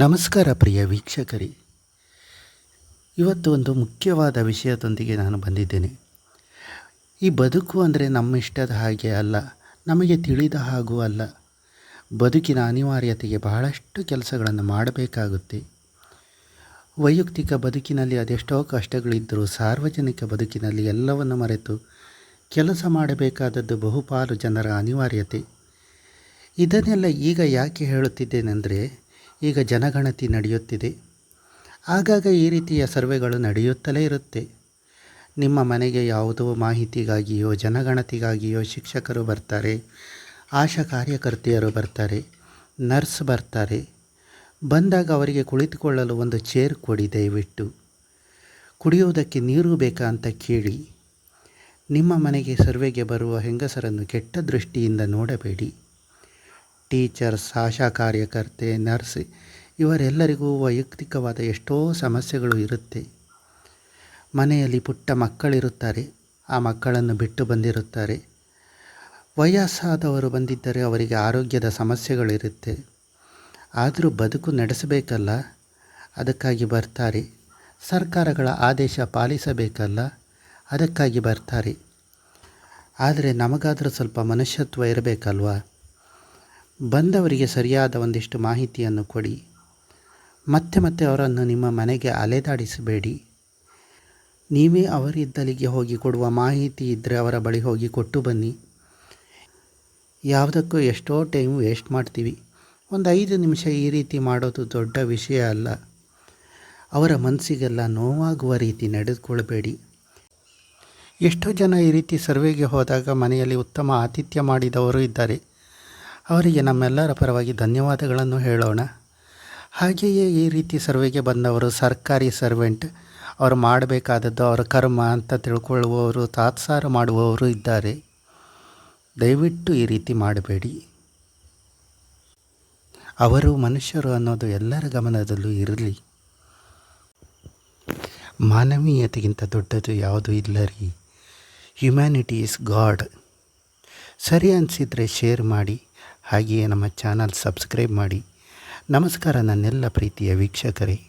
ನಮಸ್ಕಾರ ಪ್ರಿಯ ವೀಕ್ಷಕರೇ. ಇವತ್ತು ಒಂದು ಮುಖ್ಯವಾದ ವಿಷಯದೊಂದಿಗೆ ನಾನು ಬಂದಿದ್ದೇನೆ. ಈ ಬದುಕು ಅಂದರೆ ನಮ್ಮ ಇಷ್ಟದ ಹಾಗೆ ಅಲ್ಲ, ನಮಗೆ ತಿಳಿದ ಹಾಗೂ ಅಲ್ಲ. ಬದುಕಿನ ಅನಿವಾರ್ಯತೆಗೆ ಬಹಳಷ್ಟು ಕೆಲಸಗಳನ್ನು ಮಾಡಬೇಕಾಗುತ್ತೆ. ವೈಯಕ್ತಿಕ ಬದುಕಿನಲ್ಲಿ ಅದೆಷ್ಟೋ ಕಷ್ಟಗಳಿದ್ದರೂ ಸಾರ್ವಜನಿಕ ಬದುಕಿನಲ್ಲಿ ಎಲ್ಲವನ್ನು ಮರೆತು ಕೆಲಸ ಮಾಡಬೇಕಾದದ್ದು ಬಹುಪಾಲು ಜನರ ಅನಿವಾರ್ಯತೆ. ಇದನ್ನೆಲ್ಲ ಈಗ ಯಾಕೆ ಹೇಳುತ್ತಿದ್ದೇನೆಂದರೆ ಈಗ ಜನಗಣತಿ ನಡೆಯುತ್ತಿದೆ. ಆಗಾಗ ಈ ರೀತಿಯ ಸರ್ವೆಗಳು ನಡೆಯುತ್ತಲೇ ಇರುತ್ತೆ. ನಿಮ್ಮ ಮನೆಗೆ ಯಾವುದೋ ಮಾಹಿತಿಗಾಗಿಯೋ, ಜನಗಣತಿಗಾಗಿಯೋ ಶಿಕ್ಷಕರು ಬರ್ತಾರೆ, ಆಶಾ ಕಾರ್ಯಕರ್ತೆಯರು ಬರ್ತಾರೆ, ನರ್ಸ್ ಬರ್ತಾರೆ. ಬಂದಾಗ ಅವರಿಗೆ ಕುಳಿತುಕೊಳ್ಳಲು ಒಂದು ಚೇರ್ ಕೊಡಿ ದಯವಿಟ್ಟು. ಕುಡಿಯುವುದಕ್ಕೆ ನೀರು ಬೇಕಾ ಅಂತ ಕೇಳಿ. ನಿಮ್ಮ ಮನೆಗೆ ಸರ್ವೆಗೆ ಬರುವ ಹೆಂಗಸರನ್ನು ಕೆಟ್ಟ ದೃಷ್ಟಿಯಿಂದ ನೋಡಬೇಡಿ. ಟೀಚರ್ಸ್ ಆಶಾ ಕಾರ್ಯಕರ್ತೆ, ನರ್ಸ್ ಇವರೆಲ್ಲರಿಗೂ ವೈಯಕ್ತಿಕವಾದ ಎಷ್ಟೋ ಸಮಸ್ಯೆಗಳು ಇರುತ್ತೆ. ಮನೆಯಲ್ಲಿ ಪುಟ್ಟ ಮಕ್ಕಳಿರುತ್ತಾರೆ. ಆ ಮಕ್ಕಳನ್ನು ಬಿಟ್ಟು ಬಂದಿರುತ್ತಾರೆ. ವಯಸ್ಸಾದವರು ಬಂದಿದ್ದರೆ ಅವರಿಗೆ ಆರೋಗ್ಯದ ಸಮಸ್ಯೆಗಳಿರುತ್ತೆ. ಆದರೂ ಬದುಕು ನಡೆಸಬೇಕಲ್ಲ? ಅದಕ್ಕಾಗಿ ಬರ್ತಾರೆ. ಸರ್ಕಾರಗಳ ಆದೇಶ ಪಾಲಿಸಬೇಕಲ್ಲ? ಅದಕ್ಕಾಗಿ ಬರ್ತಾರೆ. ಆದರೆ ನಮಗಾದರೂ ಸ್ವಲ್ಪ ಮನುಷ್ಯತ್ವ ಇರಬೇಕಲ್ವಾ? ಬಂದವರಿಗೆ ಸರಿಯಾದ ಒಂದಿಷ್ಟು ಮಾಹಿತಿಯನ್ನು ಕೊಡಿ. ಮತ್ತೆ ಮತ್ತೆ ಅವರನ್ನು ನಿಮ್ಮ ಮನೆಗೆ ಅಲೆದಾಡಿಸಬೇಡಿ. ನೀವೇ ಅವರಿದ್ದಲಿಗೆ ಹೋಗಿ ಕೊಡುವ ಮಾಹಿತಿ ಇದ್ದರೆ ಅವರ ಬಳಿ ಹೋಗಿ ಕೊಟ್ಟು ಬನ್ನಿ. ಯಾವುದಕ್ಕೂ ಎಷ್ಟೋ ಟೈಮ್ ವೇಸ್ಟ್ ಮಾಡ್ತೀವಿ. ಒಂದು ಐದು ನಿಮಿಷ ಈ ರೀತಿ ಮಾಡೋದು ದೊಡ್ಡ ವಿಷಯ ಅಲ್ಲ. ಅವರ ಮನಸ್ಸಿಗೆಲ್ಲ ನೋವಾಗುವ ರೀತಿ ನಡೆದುಕೊಳ್ಬೇಡಿ. ಎಷ್ಟೋ ಜನ ಈ ರೀತಿ ಸರ್ವೆಗೆ ಹೋದಾಗ ಮನೆಯಲ್ಲಿ ಉತ್ತಮ ಆತಿಥ್ಯ ಮಾಡಿದವರು ಇದ್ದಾರೆ. ಅವರಿಗೆ ನಮ್ಮೆಲ್ಲರ ಪರವಾಗಿ ಧನ್ಯವಾದಗಳನ್ನು ಹೇಳೋಣ. ಹಾಗೆಯೇ ಈ ರೀತಿ ಸರ್ವೆಗೆ ಬಂದವರು ಸರ್ಕಾರಿ ಸರ್ವೆಂಟ್, ಅವರು ಮಾಡಬೇಕಾದದ್ದು ಅವರ ಕರ್ಮ ಅಂತ ತಿಳ್ಕೊಳ್ಳುವವರು, ತಾತ್ಸಾರ ಮಾಡುವವರು ಇದ್ದಾರೆ. ದಯವಿಟ್ಟು ಈ ರೀತಿ ಮಾಡಬೇಡಿ. ಅವರು ಮನುಷ್ಯರು ಅನ್ನೋದು ಎಲ್ಲರ ಗಮನದಲ್ಲೂ ಇರಲಿ. ಮಾನವೀಯತೆಗಿಂತ ದೊಡ್ಡದು ಯಾವುದೂ ಇಲ್ಲ ರೀ. ಹ್ಯುಮ್ಯಾನಿಟಿ ಇಸ್ ಗಾಡ್ ಸರಿ ಅನಿಸಿದರೆ ಶೇರ್ ಮಾಡಿ. ಹಾಗೆಯೇ ನಮ್ಮ ಚಾನಲ್ ಸಬ್ಸ್ಕ್ರೈಬ್ ಮಾಡಿ. ನಮಸ್ಕಾರ ನನ್ನೆಲ್ಲ ಪ್ರೀತಿಯ ವೀಕ್ಷಕರೇ.